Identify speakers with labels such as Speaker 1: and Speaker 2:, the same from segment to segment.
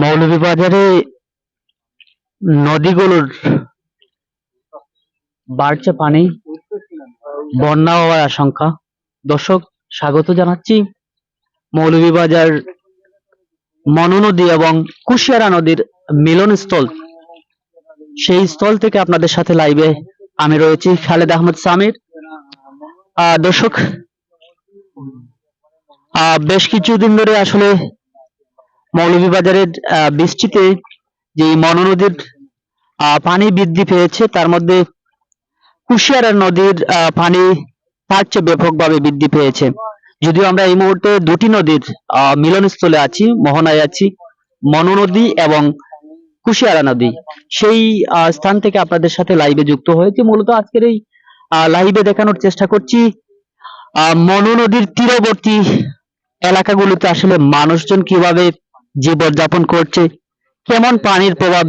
Speaker 1: মৌলভীবাজারে নদীগুলোর বাড়ছে পানি, বন্যা হওয়ার আশঙ্কা। দর্শক, স্বাগত জানাচ্ছি মৌলভীবাজার মনু নদী এবং কুশিয়ারা নদীর মিলনস্থল। সেই স্থল থেকে আপনাদের সাথে লাইভে আমি রয়েছি খালেদ আহমদ সামির। দর্শক বেশ কিছুদিন ধরে আসলে মৌলভীবাজারের বৃষ্টিতে যে মনু নদীর আহ, পানি বৃদ্ধি পেয়েছে তার মধ্যে কুশিয়ারা নদীর আহ, পানি তার চেয়ে ব্যাপকভাবে বৃদ্ধি পেয়েছে। যদিও আমরা এই মুহূর্তে দুটি নদীর আহ, মিলনস্থলে আছি মোহনায় আছি মনু নদী এবং কুশিয়ারা নদী। সেই স্থান থেকে আপনাদের সাথে লাইভে যুক্ত হয়েছে। মূলত আজকের এই লাইভে দেখানোর চেষ্টা করছি মনু নদীর তীরবর্তী এলাকাগুলোতে আসলে মানুষজন কীভাবে জীবনযাপন করছে, কেমন পানির প্রভাব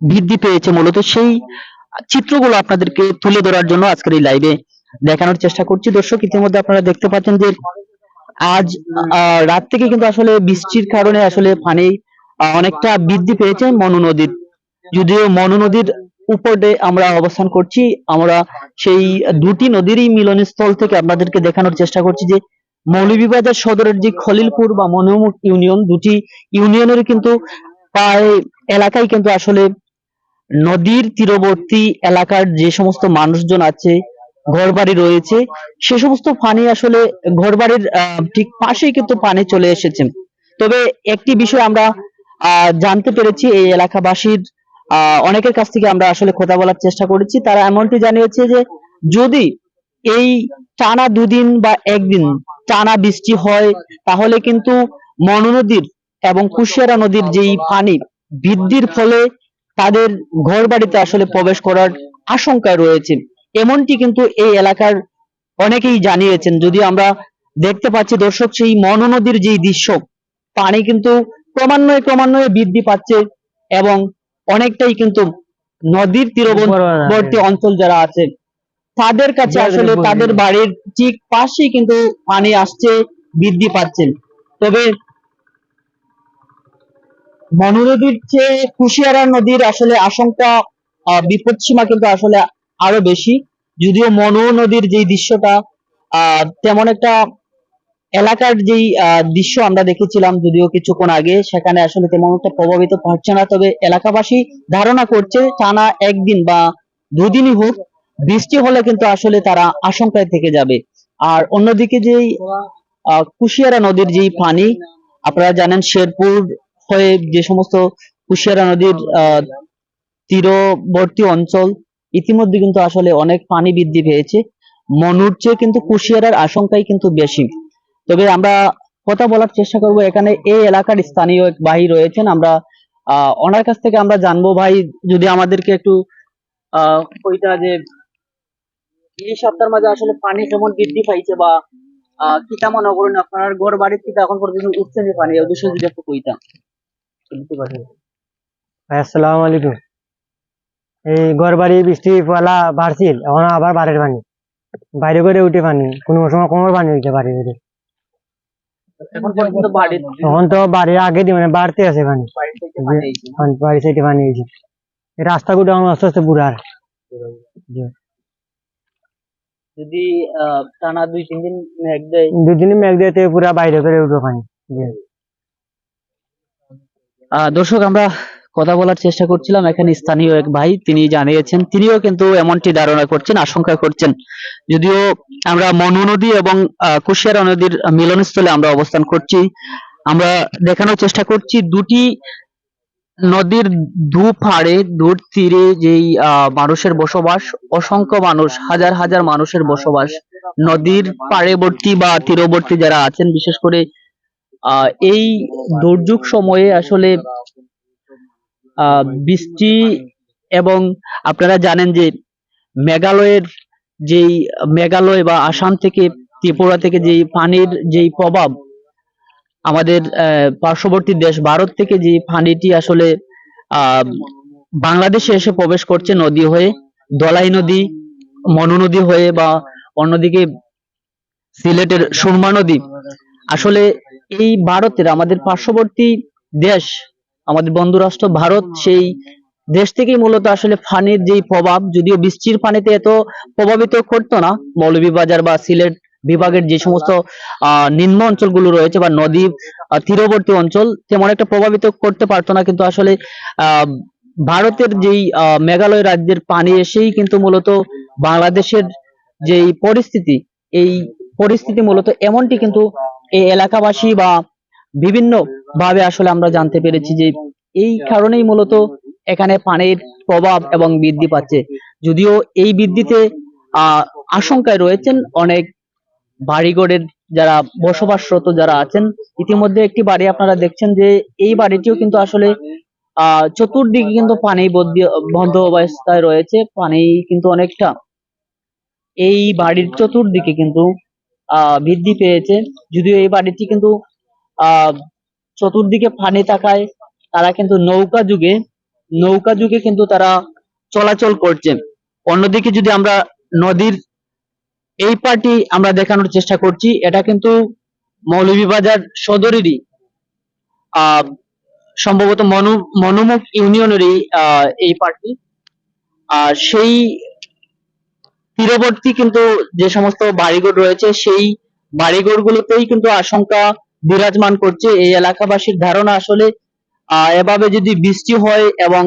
Speaker 1: বৃদ্ধি পেয়েছে মূলত সেই চিত্রগুলো আপনাদেরকে তুলে ধরার জন্য আজকের এই লাইভে দেখানোর চেষ্টা করছি। দর্শক, ইতিমধ্যে আপনারা দেখতে পাচ্ছেন যে আজ রাত থেকে কিন্তু আসলে বৃষ্টির কারণে আসলে পানি অনেকটা বৃদ্ধি পেয়েছে মনু নদীর। যদিও মনু নদীর উপরে আমরা অবস্থান করছি, আমরা সেই দুটি নদীরই মিলনস্থল থেকে আপনাদেরকে দেখানোর চেষ্টা করছি যে মৌলভীবাজার সদরের যে খলিলপুর বা মনোমুখ ইউনিয়ন, দুটি ইউনিয়নের কিন্তু প্রায় এলাকায় কিন্তু আসলে নদীর তীরবর্তী এলাকার যে সমস্ত মানুষজন আছে, ঘরবাড়ি রয়েছে, সে সমস্ত পানি আসলে ঘরবাড়ির ঠিক পাশেই কিন্তু পানি চলে এসেছে। তবে একটি বিষয় আমরা জানতে পেরেছি, এই এলাকাবাসীর অনেকের কাছ থেকে আমরা আসলে কথা বলার চেষ্টা করেছি। তারা এমনটি জানিয়েছে যে যদি এই টানা দুদিন বা একদিন টানা বৃষ্টি হয় তাহলে কিন্তু মনু নদীর এবং কুশিয়ারা নদীর যেই পানি বৃদ্ধির ফলে তাদের ঘর বাড়িতে আসলে প্রবেশ করার আশঙ্কা রয়েছে। এমনটি কিন্তু এই এলাকার অনেকেই জানিয়েছেন। যদি আমরা দেখতে পাচ্ছি দর্শক সেই মনু নদীর যেই দৃশ্য পানি কিন্তু ক্রমান্বয়ে ক্রমান্বয়ে বৃদ্ধি পাচ্ছে এবং অনেকটাই কিন্তু নদীর তীরবর্তী অঞ্চল যারা আছে তাদের কাছে আসলে তাদের বাড়ির ঠিক পাশেই কিন্তু পানি আসছে বৃদ্ধি পাচ্ছে তবে মনু নদীর চেয়ে কুশিয়ারা নদীর আসলে আশঙ্কা আহ, বিপদসীমা কিন্তু আসলে আরও বেশি। যদিও মনু নদীর যেই দৃশ্যটা আহ, তেমন একটা এলাকার যেই আহ, দৃশ্য আমরা দেখেছিলাম যদিও কিছুক্ষণ আগে সেখানে আসলে তেমন একটা প্রভাবিত হচ্ছে না। তবে এলাকাবাসী ধারণা করছে টানা একদিন বা দুদিনই হোক বৃষ্টি হলে কিন্তু আসলে তারা আশঙ্কায় থেকে যাবে। আর অন্যদিকে যেই কুশিয়ারা নদীর যেই পানি আপনারা জানেন শেরপুর হয়ে যে সমস্ত কুশিয়ারা নদীর তীরবর্তী অঞ্চল ইতিমধ্যে কিন্তু আসলে অনেক পানি বৃদ্ধি পেয়েছে। মনুর চেয়ে কিন্তু কুশিয়ারার আশঙ্কাই কিন্তু বেশি। তবে আমরা কথা বলার চেষ্টা করব এখানে এই এলাকার স্থানীয় এক ভাই রয়েছেন আমরা আহ, ওনার কাছ থেকে আমরা জানব ভাই যদি আমাদেরকে একটু আহ ওইটা যে এই সপ্তাহের মাঝে আসলে পানি কেমন বৃদ্ধি পাইছে বা আহ, কি কেমন অবরণ আপনার ঘর বাড়ির থেকে এখন পর্যন্ত উঠছে না পানি? যদি একটু কইতাম
Speaker 2: আসসালামু আলাইকুম। এই ঘর বাড়ি বৃষ্টি পয়লা বাড়ছিল এখন আবার বাড়ির পানি। বাইরে করে উঠে পানি কোনো সময় কোমর পানি উঠে বাড়ি করে
Speaker 1: এখন
Speaker 2: তো বাড়ির আগে মানে বাড়তে আছে পানি।
Speaker 1: বাড়ি।
Speaker 2: সাইডে পানি হয়েছে। রাস্তাগুলো আস্তে আস্তে বুড়ার।
Speaker 1: যদি টানা দুই তিন দিন মেঘ দেয়।
Speaker 2: দুদিন মেঘ দিতে পুরা বাইরে করে উঠবে পানি।
Speaker 1: দর্শক আমরা কথা বলার চেষ্টা করছিলাম। এখানে স্থানীয় এক ভাই তিনি জানিয়েছেন তিনিও কিন্তু এমনটি ধারণা করছেন আশঙ্কা করছেন। যদিও আমরা মনু নদী এবং আহ, কুশিয়ারা নদীর মিলনস্থলে আমরা অবস্থান করছি। আমরা দেখানোর চেষ্টা করছি দুটি নদীর দু পাড়ে দূর তীরে যেই আহ, মানুষের বসবাস অসংখ্য মানুষ হাজার হাজার মানুষের বসবাস নদীর পাড়েবর্তী বা তীরবর্তী যারা আছেন বিশেষ করে আহ, এই দুর্যোগ সময়ে আসলে আহ, বৃষ্টি এবং আপনারা জানেন যে মেঘালয়ের যেই মেঘালয় বা আসাম থেকে ত্রিপুরা থেকে যেই পানির যেই প্রভাব আমাদের পার্শ্ববর্তী দেশ ভারত থেকে যে পানিটি আসলে বাংলাদেশে এসে প্রবেশ করছে নদী হয়ে, দলাই নদী, মনু নদী হয়ে বা অন্যদিকে সিলেটের সুরমা নদী। আসলে এই ভারতের, আমাদের পার্শ্ববর্তী দেশ, আমাদের বন্ধু রাষ্ট্র ভারত, সেই দেশ থেকেই মূলত আসলে ফানির যেই প্রভাব, যদিও বৃষ্টির পানিতে এত প্রভাবিত করতো না, মৌলভীবাজার বা সিলেট বিভাগের যে সমস্ত নিম্ন অঞ্চলগুলো রয়েছে বা নদী তীরবর্তী অঞ্চল, তেমন একটা প্রভাবিত করতে পারতো না। কিন্তু আসলে ভারতের যেই মেঘালয় রাজ্যের পানি এসেই কিন্তু মূলত বাংলাদেশের যেই পরিস্থিতি, এই পরিস্থিতি মূলত এমনটি কিন্তু এই এলাকাবাসী বা বিভিন্ন ভাবে আসলে আমরা জানতে পেরেছি যে এই কারণেই মূলত এখানে পানির প্রভাব এবং বৃদ্ধি পাচ্ছে। যদিও এই বৃদ্ধিতে আহ আশঙ্কায় রয়েছেন অনেক বাড়িঘরের যারা বসবাসরত যারা আছেন, ইতিমধ্যে একটি বাড়ি আপনারা দেখছেন যে এই বাড়িটিও কিন্তু আসলে আহ চতুর্দিকে কিন্তু পানি বন্ধ অবস্থায় রয়েছে, পানি কিন্তু অনেকটা। এই বাড়ির চতুর্দিকে কিন্তু আহ বৃদ্ধি পেয়েছে। যদিও এই বাড়িটি কিন্তু আহ চতুর্দিকে পানি থাকায় তারা কিন্তু নৌকা যুগে নৌকা যুগে কিন্তু তারা চলাচল করছে। অন্যদিকে যদি আমরা নদীর এই পার্টি আমরা দেখানোর চেষ্টা করছি। এটা কিন্তু মৌলভীবাজার সদরেরই সম্ভবত মনু, মনুমুখ ইউনিয়নেরই এই পার্টি আর সেই তীরবর্তী কিন্তু যে সমস্ত বাড়িঘর রয়েছে, সেই বাড়িঘর গুলোতেই কিন্তু আশঙ্কা বিরাজমান করছে। এই এলাকাবাসীর ধারণা আসলে এভাবে যদি বৃষ্টি হয় এবং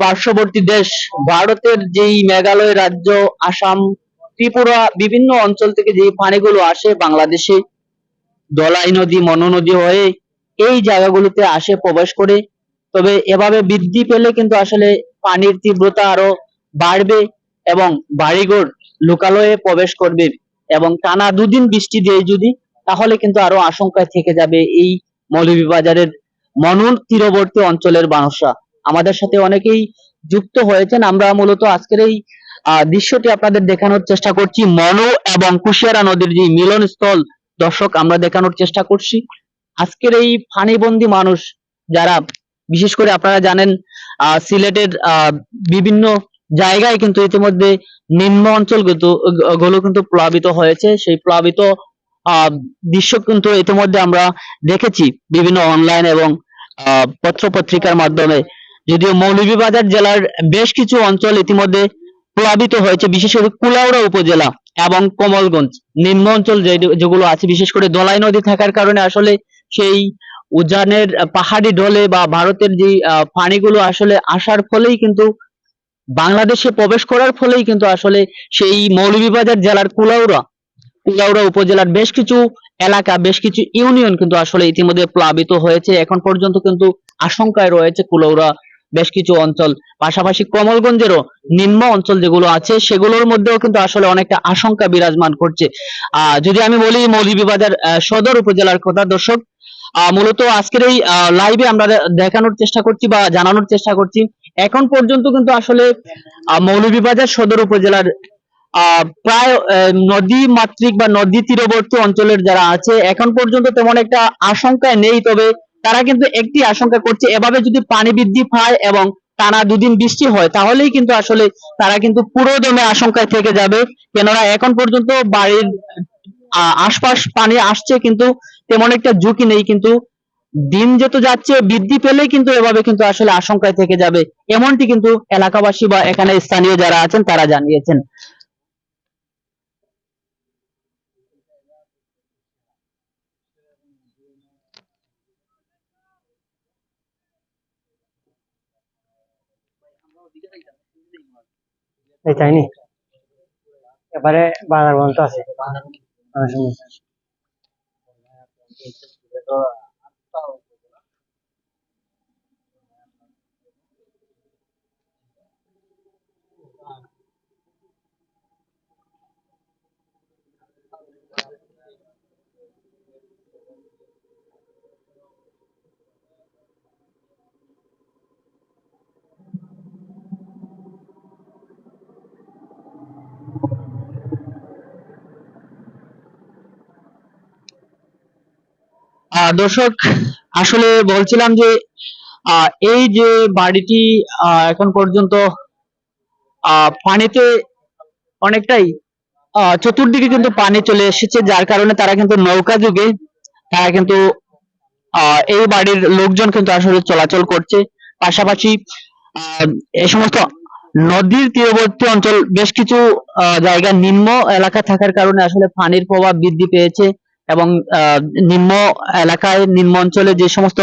Speaker 1: পার্শ্ববর্তী দেশ, ভারতের যেই মেঘালয় রাজ্য, আসাম ত্রিপুরা বিভিন্ন অঞ্চল থেকে যে পানিগুলো আসে বাংলাদেশে দলাই নদী, মনো নদী হয়ে এই জায়গাগুলোতে আসে প্রবেশ করে। তবে এভাবে বৃদ্ধি পেলে কিন্তু আসলে পানির তীব্রতা আরও বাড়বে এবং বাড়িঘর লোকালয়ে প্রবেশ করবে এবং টানা দুদিন বৃষ্টি দিয়ে যদি, তাহলে কিন্তু আরও আশঙ্কায় থেকে যাবে এই মৌলভীবাজারের মনুর তীরবর্তী অঞ্চলের মানুষরা। আমাদের সাথে অনেকেই যুক্ত হয়েছেন। আমরা মূলত আজকের এই দৃশ্যটি আপনাদের দেখানোর চেষ্টা করছি। মনু এবং কুশিয়ারা নদীর যে মিলনস্থল, দর্শক, আমরা দেখানোর চেষ্টা করছি। আজকের এই ফানিবন্দি মানুষ যারা, বিশেষ করে আপনারা জানেন সিলেটের বিভিন্ন জায়গায় কিন্তু ইতিমধ্যে নিম্ন অঞ্চলগুলো কিন্তু প্লাবিত হয়েছে। সেই প্লাবিত দৃশ্য কিন্তু ইতিমধ্যে আমরা দেখেছি বিভিন্ন অনলাইন এবং পত্র পত্রিকার মাধ্যমে। যদিও মৌলভীবাজার জেলার বেশ কিছু অঞ্চল ইতিমধ্যে প্লাবিত হয়েছে, বিশেষ করে কুলাউড়া উপজেলা এবং কমলগঞ্জ, নিম্ন অঞ্চল যেগুলো আছে, বিশেষ করে দলাই নদী থাকার কারণে আসলে সেই উজানের পাহাড়ি ঢলে বা ভারতের যে পানিগুলো আসলে আসার ফলেই কিন্তু বাংলাদেশে প্রবেশ করার ফলেই কিন্তু আসলে সেই মৌলভীবাজার জেলার কুলাউড়া কুলাউড়া উপজেলার বেশ কিছু এলাকা, বেশ কিছু ইউনিয়ন কিন্তু আসলে ইতিমধ্যে প্লাবিত হয়েছে। এখন পর্যন্ত কিন্তু আশঙ্কায় রয়েছে কুলাউড়া বেশ কিছু অঞ্চল পাশাপাশি কমলগঞ্জেরও নিম্ন অঞ্চল যেগুলো আছে সেগুলোর মধ্যেও কিন্তু আসলে অনেকটা আশঙ্কা বিরাজমান করছে। আহ যদি আমি বলি মৌলভীবাজার সদর উপজেলার কথা দর্শক আহ, মূলত আজকের এই লাইভে আমরা দেখানোর চেষ্টা করছি বা জানানোর চেষ্টা করছি। এখন পর্যন্ত কিন্তু আসলে মৌলভীবাজার সদর উপজেলার প্রায় নদী মাতৃক বা নদী তীরবর্তী অঞ্চলের যারা আছে এখন পর্যন্ত তেমন একটা আশঙ্কায় নেই। তবে তারা কিন্তু একটি আশঙ্কা করছে, এভাবে যদি পানি বৃদ্ধি পায় এবং টানা দুদিন বৃষ্টি হয়, তাহলেই কিন্তু আসলে তারা কিন্তু পুরো দমে আশঙ্কায় থেকে যাবে। কেননা এখন পর্যন্ত বাড়ির আশপাশ পানি আসছে কিন্তু তেমন একটা ঝুঁকি নেই, কিন্তু দিন যত যাচ্ছে, বৃদ্ধি পেলে কিন্তু এভাবে কিন্তু আসলে আশঙ্কায় থেকে যাবে। এমনটি কিন্তু এলাকাবাসী বা এখানে স্থানীয় যারা আছেন, তারা জানিয়েছেন।
Speaker 2: এই চাইনি এবারে বাজার বন্ধ আছে।
Speaker 1: দর্শক, আসলে বলছিলাম যে এই যে বাড়িটি এখন পর্যন্ত পানিতে অনেকটাই চতুর্দিকে কিন্তু পানি চলে এসেছে, যার কারণে তারা কিন্তু নৌকা যুগে, তারা কিন্তু এই বাড়ির লোকজন কিন্তু আসলে চলাচল করছে। পাশাপাশি এই সমস্ত নদীর তীরবর্তী অঞ্চল, বেশ কিছু জায়গা নিম্ন এলাকা থাকার কারণে আসলে পানির প্রভাব বৃদ্ধি পেয়েছে। এবং নিম্ন এলাকায়, নিম্ন অঞ্চলে যে সমস্ত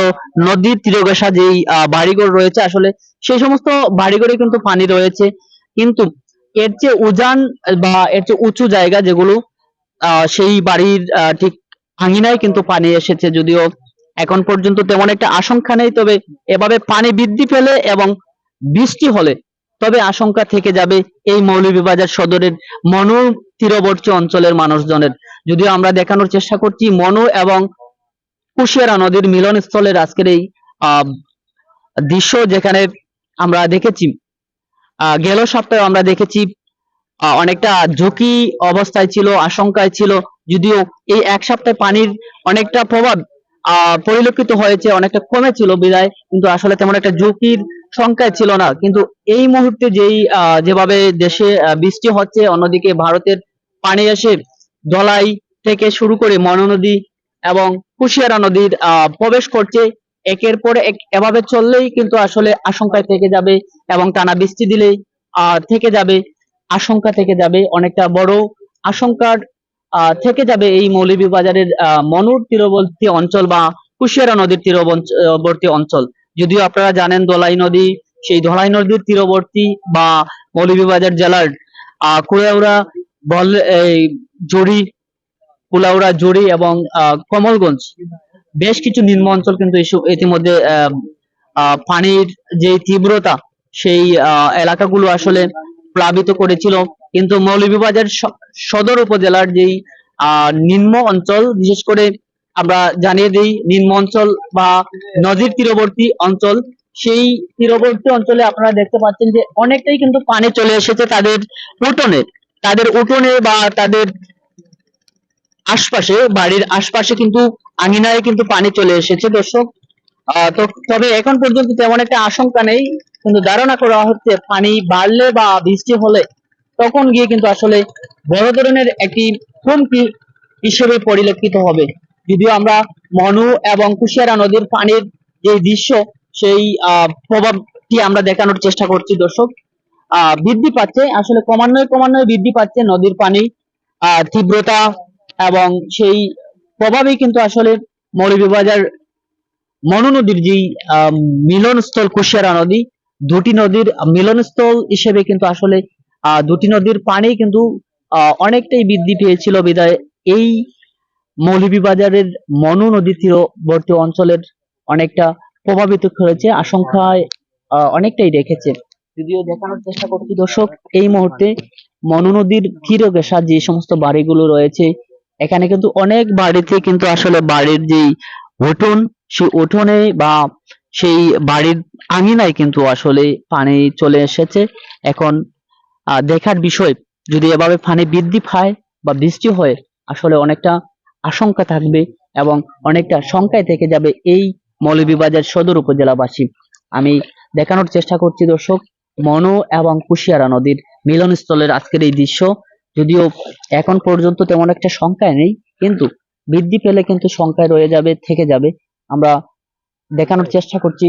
Speaker 1: নদীর তীরঘেঁষা যেই বাড়িঘর রয়েছে আসলে সেই সমস্ত বাড়িঘরে কিন্তু পানি রয়েছে। কিন্তু এর চেয়ে উজান বা এর চেয়ে উঁচু জায়গা যেগুলো সেই বাড়ির ঠিক আঙিনায় কিন্তু পানি এসেছে যদিও এখন পর্যন্ত তেমন একটা আশঙ্কা নেই। তবে এভাবে পানি বৃদ্ধি পেলে এবং বৃষ্টি হলে তবে আশঙ্কা থেকে যাবে এই মৌলভীবাজার সদরের মনু তীরবর্তী অঞ্চলের মানুষজনের। যদিও আমরা দেখানোর চেষ্টা করছি মনু এবং কুশিয়ারা নদীর মিলনস্থলের আজকের এই দৃশ্য যেখানে আমরা দেখেছি। গেল সপ্তাহে আমরা দেখেছি অনেকটা ঝুঁকি অবস্থায় ছিল, আশঙ্কায় ছিল, যদিও এই এক সপ্তাহে পানির অনেকটা প্রভাব পরিলক্ষিত হয়েছে, অনেকটা কমেছিল বিদায়, কিন্তু আসলে তেমন একটা ঝুঁকির সংখ্যায় ছিল না। কিন্তু এই মুহূর্তে যেই যেভাবে দেশে বৃষ্টি হচ্ছে, অন্যদিকে ভারতের পানি এসে ধলাই থেকে শুরু করে মনোনদী এবং কুশিয়ারা নদীর প্রবেশ করছে। একের পর এক এভাবে চললেই কিন্তু আসলে আশঙ্কায় থেকে যাবে এবং টানা বৃষ্টি দিলেই থেকে যাবে। আশঙ্কা থেকে যাবে, অনেকটা বড় আশঙ্কার থেকে যাবে এই মৌলভীবাজারের মনুর তীরবর্তী অঞ্চল বা কুশিয়ারা নদীর তীরবর্তী অঞ্চল। যদিও আপনারা জানেন দোলাই নদী, সেই ধলাই নদীর তীরবর্তী বা মৌলভীবাজার জেলার আহ কুলাউড়া বল, এই জড়ি, কুলাউড়া, জড়ি এবং কমলগঞ্জ। বেশ কিছু নিম্ন অঞ্চল কিন্তু ইতিমধ্যে পানির যে তীব্রতা, সেই এলাকাগুলো আসলে প্লাবিত করেছিল। কিন্তু মৌলভীবাজার সদর উপজেলার যেই নিম্ন অঞ্চল, বিশেষ করে আমরা জানিয়ে দিই, নিম্ন অঞ্চল বা নদীর তীরবর্তী অঞ্চল, সেই তীরবর্তী অঞ্চলে আপনারা দেখতে পাচ্ছেন যে অনেকটাই কিন্তু পানি চলে এসেছে তাদের উঠোনে তাদের উঠোনে বা তাদের আশপাশে, বাড়ির আশপাশে কিন্তু আঙিনায় কিন্তু পানি চলে এসেছে দর্শক। তবে এখন পর্যন্ত তেমন একটা আশঙ্কা নেই, কিন্তু ধারণা করা হচ্ছে পানি বাড়লে বা বৃষ্টি হলে তখন গিয়ে কিন্তু আসলে বড় ধরনের একটি হুমকি হিসেবে পরিলক্ষিত হবে। যদিও আমরা মনু এবং কুশিয়ারা নদীর পানির যে দৃশ্য, সেই প্রভাবটি আমরা দেখানোর চেষ্টা করছি দর্শক। বৃদ্ধি পাচ্ছে। আসলে ক্রমান্বয়ে ক্রমান্বয়ে বৃদ্ধি পাচ্ছে নদীর পানি তীব্রতা এবং সেই প্রভাবেই কিন্তু আসলে মৌলভীবাজার মনু নদীর যেই মিলনস্থল কুশিয়ারা নদী, দুটি নদীর মিলনস্থল হিসেবে কিন্তু আসলে দুটি নদীর পানি কিন্তু অনেকটাই বৃদ্ধি পেয়েছিল বিদায়। এই মৌলভীবাজারের মনু নদী তীরবর্তী অঞ্চলের অনেকটা প্রভাবিত হয়েছে আশঙ্কায় অনেকটাই রেখেছে। যদিও দেখানোর চেষ্টা করছি, দর্শক, এই মুহূর্তে মনু নদীর তীরে ঘেঁষা যে সমস্ত বাড়িগুলো রয়েছে, এখানে কিন্তু অনেক বাড়িতে কিন্তু আসলে বাড়ির যেই উঠোন, সেই উঠোনে বা সেই বাড়ির আঙিনায় কিন্তু আসলে পানি চলে এসেছে। এখন দেখার বিষয়, যদি এভাবে পানি বৃদ্ধি পায় বা বৃষ্টি হয়, আসলে অনেকটা আশঙ্কা থাকবে এবং অনেকটা শঙ্কায় থেকে যাবে এই মৌলভীবাজার সদর উপজেলাবাসী। আমি দেখানোর চেষ্টা করছি, দর্শক মনু এবং কুশিয়ারা নদীর মিলনস্থলের আজকের এই দৃশ্য। যদিও এখন পর্যন্ত তেমন একটা সংখ্যায় নেই, কিন্তু বৃদ্ধি পেলে কিন্তু সংখ্যায় রয়ে যাবে, থেকে যাবে। আমরা দেখানোর চেষ্টা করছি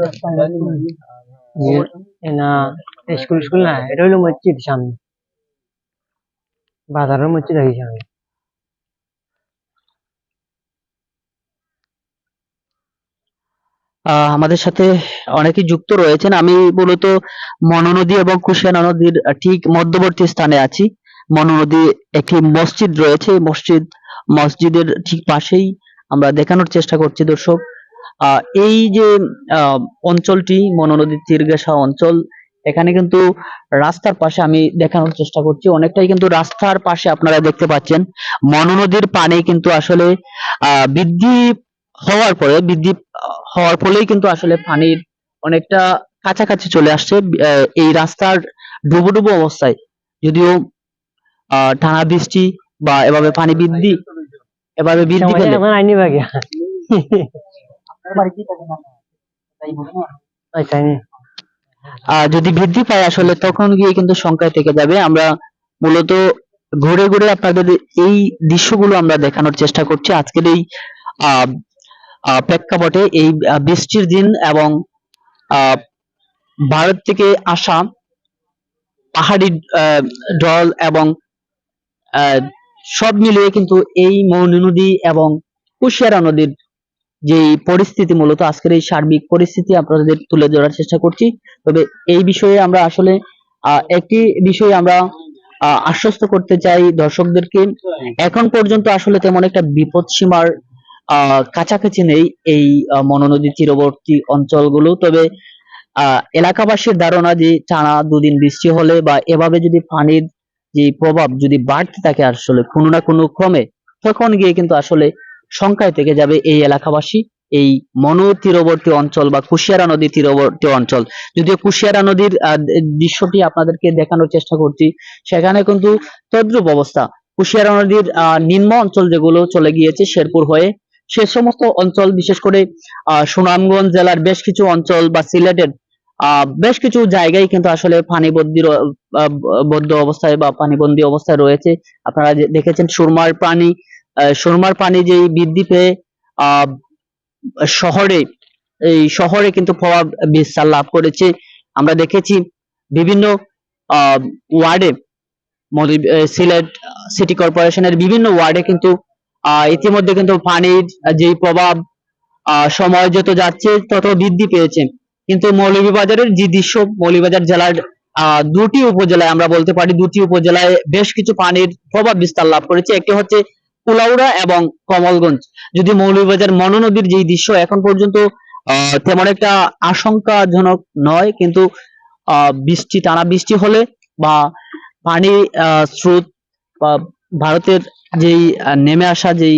Speaker 2: বাজারের মসজিদ আছে সামনে
Speaker 1: আমাদের সাথে অনেকে যুক্ত রয়েছেন। আমি মূলত মনু নদী এবং কুশিয়ারা নদীর ঠিক মধ্যবর্তী স্থানে আছি। মনু নদী একটি মসজিদ রয়েছে। মসজিদ, মসজিদের ঠিক পাশেই আমরা দেখানোর চেষ্টা করছি, দর্শক। এই যে আহ, অঞ্চলটি মনু নদীর তীরঘেঁষা অঞ্চল এখানে কিন্তু রাস্তার পাশে আমি দেখানোর চেষ্টা করছি। অনেকটাই কিন্তু রাস্তার পাশে আপনারা দেখতে পাচ্ছেন। মনু নদীর পানি কিন্তু আসলে বৃদ্ধি হওয়ার পরে বৃদ্ধি হওয়ার ফলেই কিন্তু আসলে পানির অনেকটা কাছাকাছি চলে আসছে। এই রাস্তার ডুবো ডুবো অবস্থায়। যদিও আহ, টানা বৃষ্টি বা এভাবে পানি বৃদ্ধি এভাবে বৃদ্ধি পেলে আহ, যদি বৃদ্ধি পায় আসলে তখন গিয়ে কিন্তু সংখ্যায় থেকে যাবে। আমরা মূলত ঘুরে ঘুরে আপনাদের এই দৃশ্যগুলো আমরা দেখানোর চেষ্টা করছি। আজকের এই প্রেক্ষাপটে এই বৃষ্টির দিন এবং ভারত থেকে আসা পাহাড়ি ঢল এবং সব মিলিয়ে কিন্তু এই মৌনী নদী এবং কুশিয়ারা নদীর যে পরিস্থিতি মূলত, আজকের এই সার্বিক পরিস্থিতি আপনাদের তুলে ধরার চেষ্টা করছি। তবে এই বিষয়ে আমরা আসলে একটি বিষয়ে আমরা আশ্বস্ত করতে চাই দর্শকদেরকে। এখন পর্যন্ত আসলে তেমন একটা বিপদ সীমার কাছাকাছি নেই এই মনোনদী তীরবর্তী অঞ্চলগুলো। তবে এলাকাবাসীর ধারণা যে টানা দুদিন বৃষ্টি হলে বা এভাবে যদি পানির যে প্রভাব যদি বাড়তে থাকে আসলে কোনো না কোনো ক্রমে, তখন গিয়ে কিন্তু আসলে সংখ্যায় থেকে যাবে এই এলাকাবাসী। এই মনো তীরবর্তী অঞ্চল বা কুশিয়ারা নদী তীরবর্তী অঞ্চল। যদিও কুশিয়ারা নদীর দৃশ্যটি আপনাদেরকে দেখানোর চেষ্টা করছি সেখানে কিন্তু তদ্রুপ অবস্থা। কুশিয়ারা নদীর নিম্ন অঞ্চল যেগুলো চলে গিয়েছে শেরপুর হয়ে সে সমস্ত অঞ্চল বিশেষ করে আহ, সুনামগঞ্জ জেলার বেশ কিছু অঞ্চল বা সিলেটের বেশ কিছু জায়গায় কিন্তু আসলে পানিবন্দির বদ্ধ অবস্থায় বা পানিবন্দী অবস্থায় রয়েছে। আপনারা দেখেছেন সুরমার আহ, সুরমার পানি যেই বৃদ্ধি পেয়ে শহরে, এই শহরে কিন্তু প্রভাব, বিস্তার লাভ করেছে। আমরা দেখেছি বিভিন্ন ওয়ার্ডে সিলেট সিটি কর্পোরেশনের বিভিন্ন ওয়ার্ডে কিন্তু ইতিমধ্যে কিন্তু পানির যে প্রভাব সময় যত যাচ্ছে তত বৃদ্ধি পেয়েছে। কিন্তু মৌলভীবাজারের যে দৃশ্য, মৌলভীবাজার জেলার দুটি উপজেলায় আমরা বলতে পারি, দুটি উপজেলায় বেশ কিছু পানির প্রভাব বিস্তার লাভ করেছে। একটি হচ্ছে কুলাউড়া এবং কমলগঞ্জ। যদি মৌলভীবাজার মনোনদীর যে দৃশ্য এখন পর্যন্ত তেমন একটা আশঙ্কাজনক নয়, কিন্তু বৃষ্টি, টানা বৃষ্টি হলে বা পানি স্রোত ভারতের যেই নেমে আসা যেই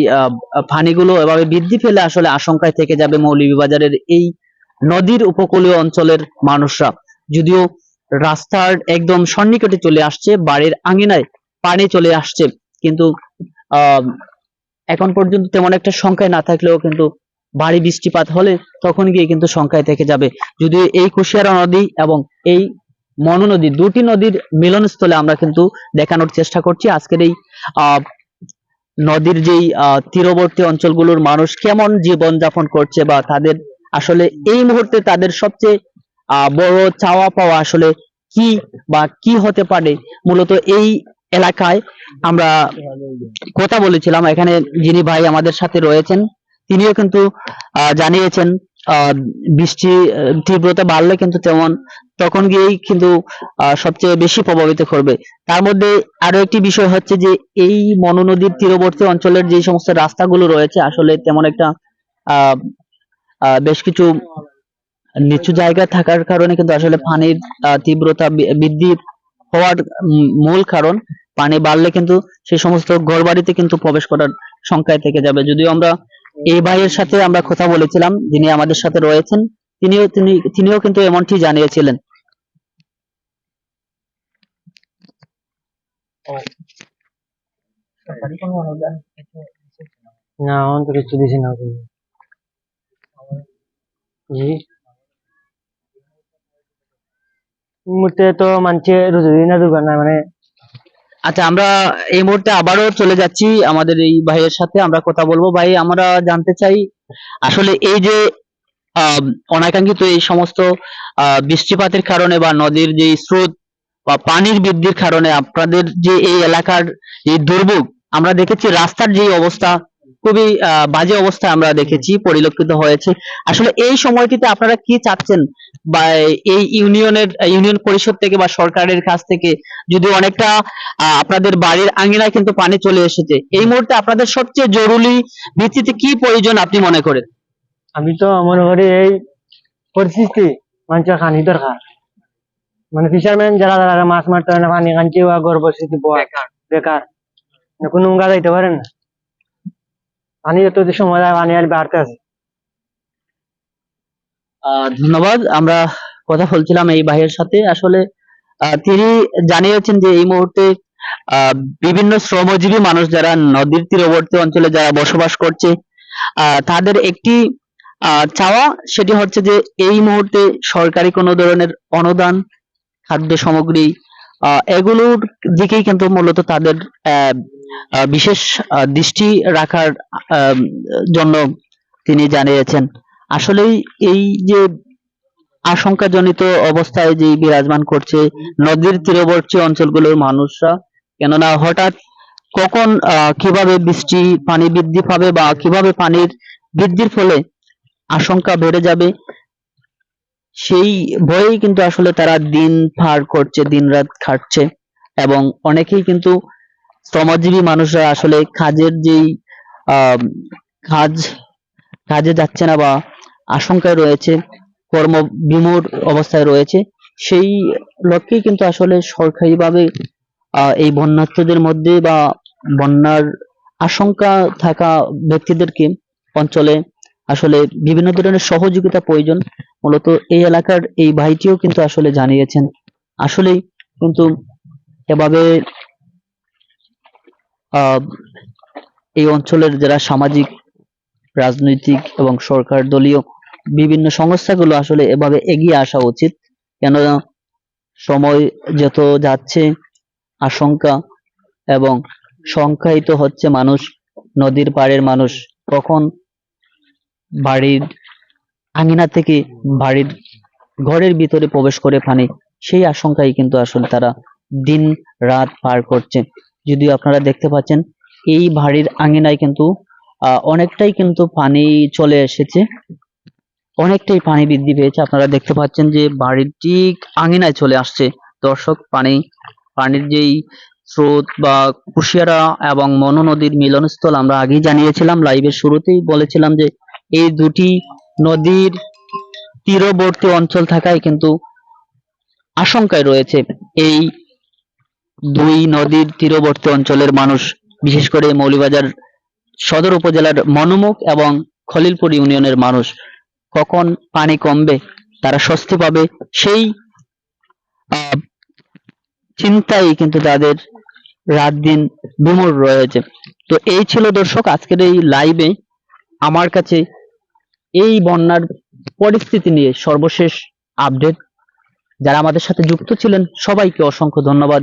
Speaker 1: পানিগুলো এভাবে বৃদ্ধি পেলে আসলে আশঙ্কায় থেকে যাবে মৌলভীবাজারের এই নদীর উপকূলীয় অঞ্চলের মানুষরা। যদিও রাস্তার একদম সন্নিকটে চলে আসছে, বাড়ির আঙিনায় পানি চলে আসছে, কিন্তু এখন পর্যন্ত তেমন একটা সংখ্যায় না থাকলেও কিন্তু ভারী বৃষ্টিপাত হলে তখন গিয়ে কিন্তু সংখ্যায় থেকে যাবে। যদিও এই কুশিয়ারা নদী এবং এই মনু নদী দুটি নদীর মিলনস্থলে আমরা কিন্তু দেখানোর চেষ্টা করছি আজকের এই নদীর যেই তীরবর্তী অঞ্চলগুলোর মানুষ কেমন জীবন যাপন করছে বা তাদের আসলে এই মুহূর্তে তাদের সবচেয়ে বড় চাওয়া পাওয়া আসলে কি বা কি হতে পারে? মূলত এই এলাকায় আমরা কথা বলেছিলাম। এখানে যিনি ভাই আমাদের সাথে রয়েছেন, তিনিও কিন্তু জানিয়েছেন বৃষ্টি তীব্রতা বাড়লে কিন্তু তেমন, তখন গিয়েই কিন্তু সবচেয়ে বেশি প্রভাবিত করবে। তার মধ্যে আরও একটি বিষয় হচ্ছে যে, এই মনোনদীর তীরবর্তী অঞ্চলের যে সমস্ত রাস্তাগুলো রয়েছে, আসলে তেমন একটা বেশ কিছু নিচু জায়গা থাকার কারণে কিন্তু আসলে পানির তীব্রতা বৃদ্ধি হওয়ার মূল কারণ। পানি বাড়লে কিন্তু সেই সমস্ত ঘর বাড়িতে কিন্তু প্রবেশ করার সংখ্যায় থেকে যাবে। যদিও আমরা এই ভাইয়ের সাথে আমরা কথা বলেছিলাম, যিনি আমাদের সাথে রয়েছেন, তিনিও, তিনি, তিনিও কিন্তু এমনটি জানিয়েছিলেন।
Speaker 2: না কিছু তো মানছে মানে
Speaker 1: আচ্ছা আমরা এই মুহূর্তে আবারও চলে যাচ্ছি আমাদের এই ভাইয়ের সাথে। আমরা কথা বলব। ভাই, আমরা জানতে চাই, আসলে এই যে অনাকাঙ্ক্ষিত এই সমস্ত বৃষ্টিপাতের কারণে বা নদীর যে স্রোত বা পানির বৃদ্ধির কারণে আপনাদের যে এই এলাকার যে দুর্ভোগ, আমরা দেখেছি রাস্তার যে অবস্থা খুবই আহ, বাজে অবস্থা আমরা দেখেছি পরিলক্ষিত হয়েছে। আসলে এই সময়টিতে আপনারা কি চাচ্ছেন? বা এই ইউনিয়নের ইউনিয়ন পরিষদ থেকে বা সরকারের কাছ থেকে যদি অনেকটা আপনাদের বাড়ির আঙ্গিনায় কিন্তু পানি চলে এসেছে এই মুহূর্তে আপনাদের সবচেয়ে জরুরি ভিত্তিতে কি প্রয়োজন আপনি মনে করেন?
Speaker 2: আমি তো মনে করি এই পরিস্থিতি মানুষের খানি দরকার। মানে ফিশারম্যান যারা যারা মাছ মারতে পারে না পানি কাঞ্চি বা গর্ভ বেকার। কোনো যাইতে পারেন না। যত সময় পানি আর বাড়তে আছে।
Speaker 1: ধন্যবাদ। আমরা কথা বলছিলাম এই ভাইয়ের সাথে। আসলে তিনি জানিয়েছেন যে এই মুহূর্তে বিভিন্ন শ্রমজীবী মানুষ যারা নদীর তীরবর্তী অঞ্চলে যারা বসবাস করছে তাদের একটি চাওয়া সেটি হচ্ছে যে এই মুহূর্তে সরকারি কোনো ধরনের অনুদান, খাদ্য সামগ্রী এগুলোর দিকেই কিন্তু মূলত তাদের বিশেষ দৃষ্টি রাখার জন্য তিনি জানিয়েছেন। আসলেই এই যে আশঙ্কাজনিত অবস্থায় যে বিরাজমান করছে নদীর তীরবর্তী অঞ্চলগুলোর মানুষরা, কেননা হঠাৎ কখন কীভাবে বৃষ্টি, পানি বৃদ্ধি পাবে বা কীভাবে পানির বৃদ্ধির ফলে আশঙ্কা বেড়ে যাবে, সেই ভয়েই কিন্তু আসলে তারা দিন পার করছে দিন রাত খাটছে। এবং অনেকেই কিন্তু শ্রমজীবী মানুষরা আসলে কাজের যেই আহ কাজ কাজে যাচ্ছে না বা আশঙ্কায় রয়েছে কর্ম বিমূঢ় অবস্থায় রয়েছে সেই লক্ষ্যেই কিন্তু আসলে সরকারিভাবে আহ, এই বন্যার্থদের মধ্যে বা বন্যার আশঙ্কা থাকা ব্যক্তিদেরকে অঞ্চলে আসলে বিভিন্ন ধরনের সহযোগিতা প্রয়োজন। মূলত এই এলাকার এই ভাইটিও কিন্তু আসলে জানিয়েছেন। আসলেই কিন্তু এভাবে এই অঞ্চলের যারা সামাজিক, রাজনৈতিক এবং সরকার দলীয় বিভিন্ন সংস্থাগুলো আসলে এভাবে এগিয়ে আসা উচিত। কেন সময় যত যাচ্ছে, আশঙ্কা এবং সংখ্যায়িত হচ্ছে মানুষ, নদীর পাড়ের মানুষ কখন বাড়ির আঙিনা থেকে বাড়ির ঘরের ভিতরে প্রবেশ করে পানি সেই আশঙ্কায় কিন্তু আসলে তারা দিন রাত পার করছে। যদিও আপনারা দেখতে পাচ্ছেন, এই বাড়ির আঙিনায় কিন্তু অনেকটাই কিন্তু পানি চলে এসেছে। অনেকটাই পানি বৃদ্ধি পেয়েছে। আপনারা দেখতে পাচ্ছেন যে বাড়ির ঠিক আঙিনায় চলে আসছে। দর্শক, পানি, পানির যেই স্রোত বা কুশিয়ারা এবং মনু নদীর মিলনস্থল আমরা আগেই জানিয়েছিলাম, লাইভের শুরুতেই বলেছিলাম যে এই দুটি নদীর তীরবর্তী অঞ্চল থাকায় কিন্তু আশঙ্কায় রয়েছে। এই দুই নদীর তীরবর্তী অঞ্চলের মানুষ, বিশেষ করে মৌলভীবাজার সদর উপজেলার মনুমুখ এবং খলিলপুর ইউনিয়নের মানুষ, কখন পানি কমবে, তারা স্বস্তি পাবে, সেই চিন্তাই কিন্তু তাদের রাত দিন বিমূঢ় রয়েছে। তো এই ছিল দর্শক, আজকের এই লাইভে আমার কাছে এই বন্যার পরিস্থিতি নিয়ে সর্বশেষ আপডেট যারা আমাদের সাথে যুক্ত ছিলেন, সবাইকে অসংখ্য ধন্যবাদ।